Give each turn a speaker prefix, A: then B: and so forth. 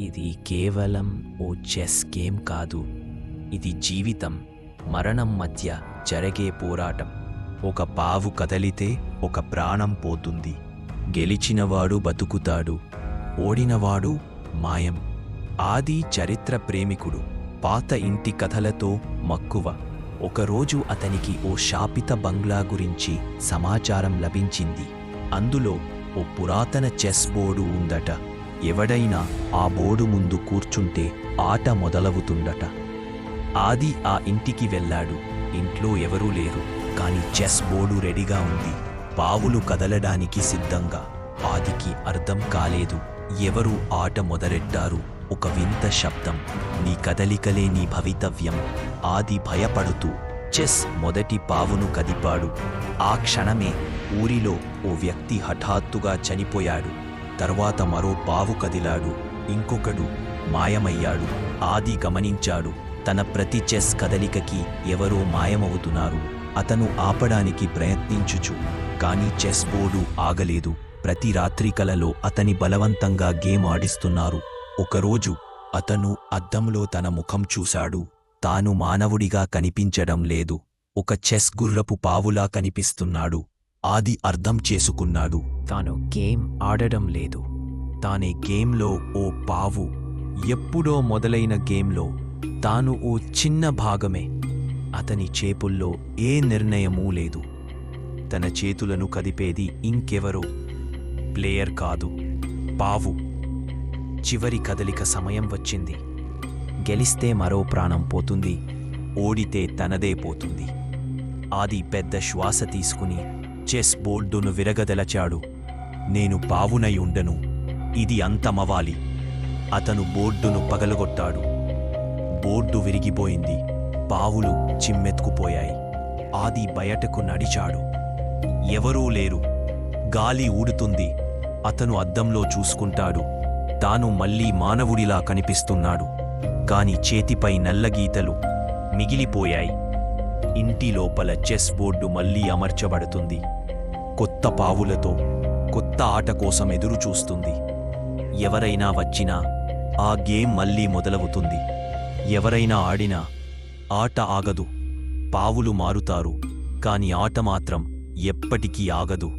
A: ఇది కేవలం ఓ chess game కాదు. ఇది జీవితం మరణం మధ్య జరిగే పోరాటం. ఒక పావు కదలితే ఒక ప్రాణం పోతుంది. గెలిచినవాడు బతుకుతాడు ఓడినవాడు మాయం. ఆది చరిత్ర ప్రేమికుడు పాత ఇంటి కథలతో మక్కువ. ఒకరోజు అతనికి ఓ శాపిత బంగ్లా గురించి సమాచారం లభించింది. అందులో ఓ పురాతన చెస్ బోర్డు ఉందట. ఎవడైనా ఆ బోర్డు ముందు కూర్చుంటే ఆట మొదలవుతుండట. ఆది ఆ ఇంటికి వెళ్ళాడు. ఇంట్లో ఎవరూ లేరు. కాని చెస్ బోర్డు రెడీగా ఉంది. పావులు కదలడానికి సిద్ధంగా. ఆదికి అర్థం కాలేదు. ఎవరు ఆట మొదలెట్టారు? ఒక వింత శబ్దం. నీ కదలికలే నీ భవితవ్యం. ఆది భయపడుతూ చెస్ మొదటి పావును కదిపాడు. ఆ క్షణమే ఊరిలో ఓ వ్యక్తి హఠాత్తుగా చనిపోయాడు. తర్వాత మరో పావు కదిలాడు. ఇంకొకడు మాయమయ్యాడు. ఆది గమనించాడు. తన ప్రతి చెస్ కదలికకి ఎవరో మాయమవుతున్నారు. అతను ఆపడానికి ప్రయత్నించుచు కానీ చెస్ బోర్డు ఆగలేదు. ప్రతి రాత్రి కలలో అతని బలవంతంగా గేమ్ ఆడిస్తున్నారు. ఒకరోజు అతను అద్దంలో తన ముఖం చూశాడు. తాను మానవుడిగా కనిపించడం లేదు. ఒక చెస్ గుర్రపు పావులా కనిపిస్తున్నాడు. ఆది అర్థం చేసుకున్నాడు. తాను గేమ్ ఆడడం లేదు. తానే గేమ్లో ఓ పావు ఎప్పుడో మొదలైన గేమ్లో తాను ఓ చిన్న భాగమే. అతని చేపుల్లో ఏ నిర్ణయమూ లేదు. తన చేతులను కదిపేది ఇంకెవరో ప్లేయర్ కాదు పావు. చివరి కదలిక సమయం వచ్చింది. గెలిస్తే మరో ప్రాణం పోతుంది ఓడితే తనదే పోతుంది. ఆది పెద్ద శ్వాస తీసుకుని చెస్ బోర్డును విరగదలచాడు. నేను పావునై ఉండను. ఇది అంతమవాలి. అతను బోర్డును పగలగొట్టాడు. బోర్డు విరిగిపోయింది. పావులు చిమ్మెత్తుకుపోయాయి. ఆది బయటకు నడిచాడు. ఎవరూ లేరు. గాలి ఊడుతుంది. అతను అద్దంలో చూసుకుంటాడు. తాను మళ్ళీ మానవుడిలా కనిపిస్తున్నాడు. కాని చేతిపై నల్లగీతలు మిగిలిపోయాయి. ఇంటి లోపల చెస్ బోర్డు మళ్ళీ అమర్చబడుతుంది. కొత్త పావులతో కొత్త ఆట కోసం ఎదురుచూస్తుంది ఎవరైనా వచ్చినా ఆ గేమ్ మళ్ళీ మొదలవుతుంది. ఎవరైనా ఆడినా ఆట ఆగదు. పావులు మారుతారు కాని ఆట మాత్రం ఎప్పటికీ ఆగదు.